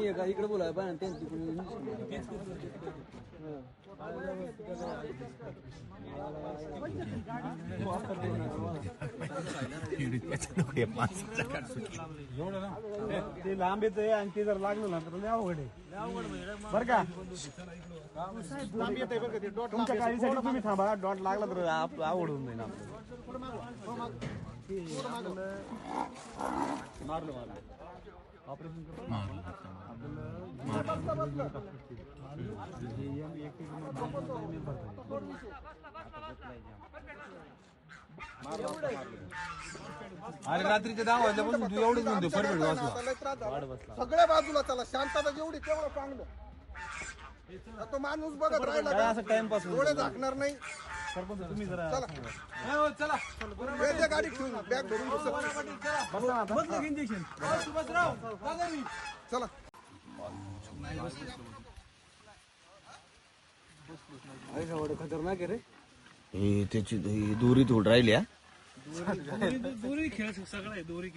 त्यांनी एका इकडे बोलाय पण त्यांनी तिकडे ते लांब येते आणि ते जर लागलं ना तर लय अवघड आहे. बरं का? लांब येते बरं का ते डॉट तुमच्या काळजीसाठी तुम्ही थांबा डॉट लागला तर आप- आवड होऊन जाईल आपलं मारलं मारलं ऑपरेशन अरे रात्रीच्या दहा वाजल्यापासून तू एवढंच म्हणतो परफेक्ट वाचला सगळ्या बाजूला चला शांतता जेवढी तेवढं चांगलं आता तो माणूस बघत राहिला? असं टाइमपास डोळे झाकणार नाही. सरपंच तुम्ही जरा चला. चला हे द्या गाडी ठेवून बॅग भरून घुसा. बसला ना आता चला खतरनाक आहे रे ही त्याची ही दोरी तोड राहिली हा. दोरी खेळ सगळं आहे दोरी